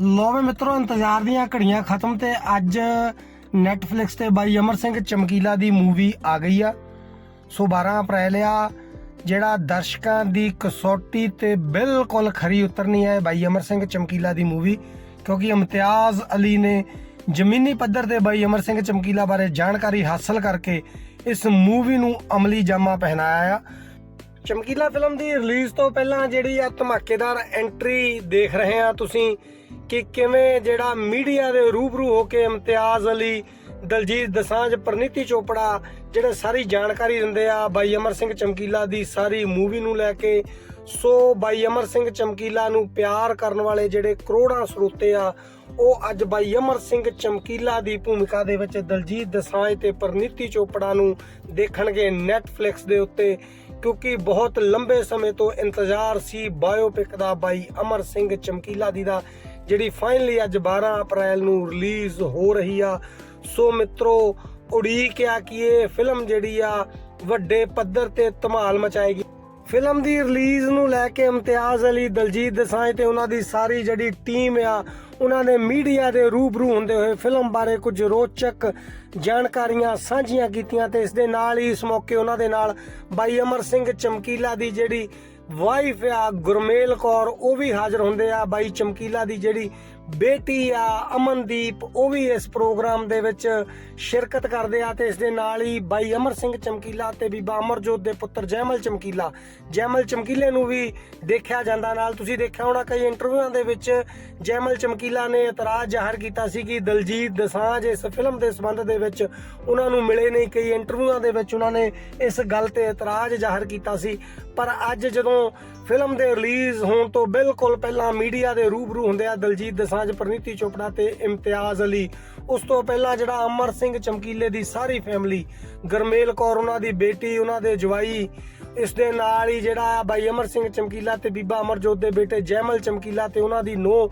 Love ਮਿੱਤਰੋ, ਇੰਤਜ਼ਾਰ ਦੀਆਂ ਘੜੀਆਂ ਖਤਮ ਤੇ ਅੱਜ ਨੈਟਫਲਿਕਸ ਤੇ ਬਾਈ ਅਮਰ ਸਿੰਘ ਚਮਕੀਲਾ ਦੀ ਮੂਵੀ ਆ ਗਈ ਆ। ਸੋ 12 ਅਪ੍ਰੈਲ ਆ, ਜਿਹੜਾ ਦਰਸ਼ਕਾਂ ਦੀ ਕਸੌਟੀ ਤੇ ਬਿਲਕੁਲ ਖਰੀ ਉਤਰਨੀ ਹੈ ਬਾਈ ਅਮਰ ਸਿੰਘ ਚਮਕੀਲਾ ਦੀ ਮੂਵੀ ਕਿਉਂਕਿ ਇਮਤਿਆਜ਼ ਅਲੀ ਨੇ ਜ਼ਮੀਨੀ ਪੱਧਰ ਤੇ ਬਾਈ ਅਮਰ ਸਿੰਘ ਚਮਕੀਲਾ ਬਾਰੇ ਜਾਣਕਾਰੀ ਹਾਸਲ ਕਰਕੇ ਇਸ ਮੂਵੀ ਨੂੰ ਅਮਲੀ ਜਾਮਾ ਪਹਿਨਾਇਆ ਆ। ਚਮਕੀਲਾ ਫਿਲਮ ਦੀ ਰਿਲੀਜ਼ ਤੋਂ ਪਹਿਲਾਂ ਜਿਹੜੀ ਆ ਧਮਾਕੇਦਾਰ ਐਂਟਰੀ ਦੇਖ ਰਹੇ ਆ ਤੁਸੀਂ ਕਿ ਕਿਵੇਂ ਜਿਹੜਾ ਮੀਡੀਆ ਦੇ ਰੂਬਰੂ ਹੋ ਕੇ ਇਮਤਿਆਜ਼ ਅਲੀ, ਦਲਜੀਤ ਦਸਾਂਝ, ਪ੍ਰਨੀਤੀ ਚੋਪੜਾ ਜਿਹੜੇ ਸਾਰੀ ਜਾਣਕਾਰੀ ਦਿੰਦੇ ਆ, ਬਾਈ ਅਮਰ ਸਿੰਘ ਚਮਕੀਲਾ ਦੀ ਸਾਰੀ ਮੂਵੀ ਨੂੰ ਲੈ ਕੇ। ਸੋ ਬਾਈ ਅਮਰ ਸਿੰਘ ਚਮਕੀਲਾ ਨੂੰ ਪਿਆਰ ਕਰਨ ਵਾਲੇ ਜਿਹੜੇ ਕਰੋੜਾਂ ਸਰੋਤੇ ਆ, ਉਹ ਅੱਜ ਬਾਈ ਅਮਰ ਸਿੰਘ ਚਮਕੀਲਾ ਦੀ ਭੂਮਿਕਾ ਦੇ ਵਿੱਚ ਦਲਜੀਤ ਦਸਾਂਝ ਤੇ ਪ੍ਰਨੀਤੀ ਚੋਪੜਾ ਨੂੰ ਦੇਖਣਗੇ Netflix ਦੇ ਉੱਤੇ, ਕਿਉਂਕਿ ਬਹੁਤ ਲੰਬੇ ਸਮੇਂ ਤੋਂ ਇੰਤਜ਼ਾਰ ਸੀ ਬਾਇਓਪਿਕ ਦਾ ਬਾਈ ਅਮਰ ਸਿੰਘ ਚਮਕੀਲਾ ਦੀ ਦਾ। ਜਿਹੜੀ ਫਾਈਨਲੀ ਅੱਜ 12 ਅਪ੍ਰੈਲ ਨੂੰ ਰਿਲੀਜ਼ ਹੋ ਰਹੀ ਆ। ਸੋ ਮਿੱਤਰੋ, ਉਡੀਕ ਆ ਕਿ ਇਹ ਫਿਲਮ ਜਿਹੜੀ ਆ, ਵੱਡੇ ਪੱਧਰ ਤੇ ਧਮਾਲ ਮਚਾਏਗੀ। ਫਿਲਮ ਦੀ ਰਿਲੀਜ਼ ਨੂੰ ਲੈ ਕੇ ਇਮਤਿਆਜ਼ ਅਲੀ, ਦਲਜੀਤ ਦਸਾਂਝ ਤੇ ਉਹਨਾਂ ਦੀ ਸਾਰੀ ਜਿਹੜੀ ਟੀਮ ਆ, ਉਹਨਾਂ ਨੇ ਮੀਡੀਆ ਦੇ ਰੂਬਰੂ ਹੁੰਦੇ ਹੋਏ ਫਿਲਮ ਬਾਰੇ ਕੁਝ ਰੋਚਕ ਜਾਣਕਾਰੀਆਂ ਸਾਂਝੀਆਂ ਕੀਤੀਆਂ ਤੇ ਇਸ ਦੇ ਨਾਲ ਹੀ ਇਸ ਮੌਕੇ ਉਹਨਾਂ ਦੇ ਨਾਲ ਬਾਈ ਅਮਰ ਸਿੰਘ ਚਮਕੀਲਾ ਦੀ ਜਿਹੜੀ ਵਾਈਫ ਆ, ਗੁਰਮੇਲ ਕੌਰ, ਉਹ ਵੀ ਹਾਜ਼ਰ ਹੁੰਦੇ ਆ ਬਾਈ ਚਮਕੀਲਾ ਦੀ ਜਿਹੜੀ ਬੇਟੀ ਆ, ਅਮਨਦੀਪ, ਉਹ ਵੀ ਇਸ ਪ੍ਰੋਗਰਾਮ ਦੇ ਵਿੱਚ ਸ਼ਿਰਕਤ ਕਰਦੇ ਆ ਤੇ ਇਸ ਦੇ ਨਾਲ ਹੀ ਬਾਈ ਅਮਰ ਸਿੰਘ ਚਮਕੀਲਾ ਤੇ ਬੀਬਾ ਅਮਰਜੋਤ ਦੇ ਪੁੱਤਰ ਜੈਮਲ ਚਮਕੀਲਾ। ਜੈਮਲ ਚਮਕੀਲੇ ਨੂੰ ਵੀ ਦੇਖਿਆ ਜਾਂਦਾ ਨਾਲ। ਤੁਸੀਂ ਦੇਖਿਆ ਹੋਣਾ ਕਈ ਇੰਟਰਵਿਊਆਂ ਦੇ ਵਿੱਚ ਜੈਮਲ ਚਮਕੀਲਾ ਨੇ ਇਤਰਾਜ਼ ਜ਼ਾਹਰ ਕੀਤਾ ਸੀ ਕਿ ਦਲਜੀਤ ਦਸਾਂਝ ਇਸ ਫਿਲਮ ਦੇ ਸੰਬੰਧ ਦੇ ਵਿੱਚ ਉਹਨਾਂ ਨੂੰ ਮਿਲੇ ਨਹੀਂ। ਕਈ ਇੰਟਰਵਿਊਆਂ ਦੇ ਵਿੱਚ ਉਹਨਾਂ ਨੇ ਇਸ ਗੱਲ ਤੇ ਇਤਰਾਜ਼ ਜ਼ਾਹਰ ਕੀਤਾ ਸੀ। ਪਰ ਅੱਜ ਜਦੋਂ ਫਿਲਮ ਦੇ ਰਿਲੀਜ਼ ਹੋਣ ਤੋਂ ਬਿਲਕੁਲ ਪਹਿਲਾਂ ਮੀਡੀਆ ਦੇ ਰੂਬਰੂ ਹੁੰਦੇ ਆ ਦਲਜੀਤ ਦਸਾਂਝ, ਪ੍ਰਨੀਤੀ ਚੋਪੜਾ ਤੇ ਇਮਤਿਆਜ਼ ਅਲੀ, ਉਸ ਤੋਂ ਪਹਿਲਾਂ ਜਿਹੜਾ ਅਮਰ ਸਿੰਘ ਚਮਕੀਲੇ ਦੀ ਸਾਰੀ ਫੈਮਿਲੀ ਗਰਮੇਲ ਕੌਰ ਉਹਨਾਂ ਦੀ ਬੇਟੀ, ਉਹਨਾਂ ਦੇ ਜਵਾਈ, ਇਸ ਦੇ ਨਾਲ ਹੀ ਜਿਹੜਾ ਬਾਈ ਅਮਰ ਸਿੰਘ ਚਮਕੀਲਾ ਤੇ ਬੀਬਾ ਅਮਰਜੋਤ ਦੇ ਬੇਟੇ ਜੈਮਲ ਚਮਕੀਲਾ ਤੇ ਉਹਨਾਂ ਦੀ ਨੋ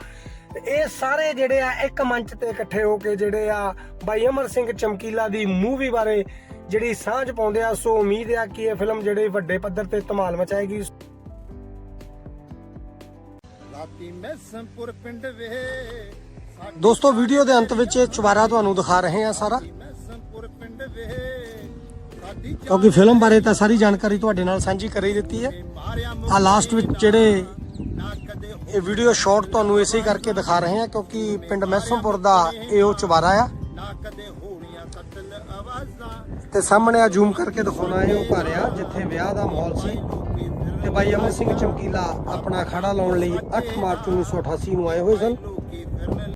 ਇਹ ਸਾਰੇ ਜਿਹੜੇ ਆ ਇੱਕ ਮੰਚ ਤੇ ਇਕੱਠੇ ਹੋ ਕੇ ਜਿਹੜੇ ਆ ਬਾਈ ਅਮਰ ਸਿੰਘ ਚਮਕੀਲਾ ਦੀ ਮੂਵੀ ਬਾਰੇ ਜਿਹੜੀ ਸਾਂਝ ਪਾਉਂਦੇ ਆ ਸੋ ਉਮੀਦ ਆ ਕਿ ਇਹ ਫਿਲਮ ਜਿਹੜੇ ਵੱਡੇ ਪੱਧਰ ਤੇ ਧਮਾਲ ਮਚਾਏਗੀ। ਰਾਤੀ ਮੈਸਮਪੁਰ ਪਿੰਡ ਵੇ ਸਾਡੀ ਦੋਸਤੋ ਵੀਡੀਓ ਦੇ ਅੰਤ ਵਿੱਚ ਇਹ ਚੁਬਾਰਾ ਤੁਹਾਨੂੰ ਦਿਖਾ ਰਹੇ ਹਾਂ ਸਾਰਾ। ਕਿਉਂਕਿ ਫਿਲਮ ਬਾਰੇ ਤਾਂ ਸਾਰੀ ਜਾਣਕਾਰੀ ਤੁਹਾਡੇ ਨਾਲ ਸਾਂਝੀ ਕਰ ਹੀ। ਦਿੱਤੀ ਹੈ ਆ ਲਾਸਟ ਵਿੱਚ ਜਿਹੜੇ ਇਹ ਵੀਡੀਓ ਸ਼ਾਰਟ ਤੁਹਾਨੂੰ ਇਸੇ ਕਰਕੇ ਦਿਖਾ ਰਹੇ ਹਾਂ ਕਿਉਂਕਿ ਪਿੰਡ ਮੈਸਮਪੁਰ ਦਾ ਇਹ ਉਹ ਚੁਬਾਰਾ ਆ। ਤੇ ਸਾਹਮਣੇ ਆ ਜ਼ੂਮ ਕਰਕੇ ਦਿਖਾਉਣਾ ਇਹ ਉਹ ਘਰ ਆ, ਜਿੱਥੇ ਵਿਆਹ ਦਾ ਮਾਹੌਲ ਸੀ। ਤੇ ਬਾਈ ਅਮਰ ਸਿੰਘ ਚਮਕੀਲਾ ਆਪਣਾ ਅਖਾੜਾ ਲਾਉਣ ਲਈ 8 ਮਾਰਚ 1988 ਨੂੰ ਆਏ ਹੋਏ ਸਨ।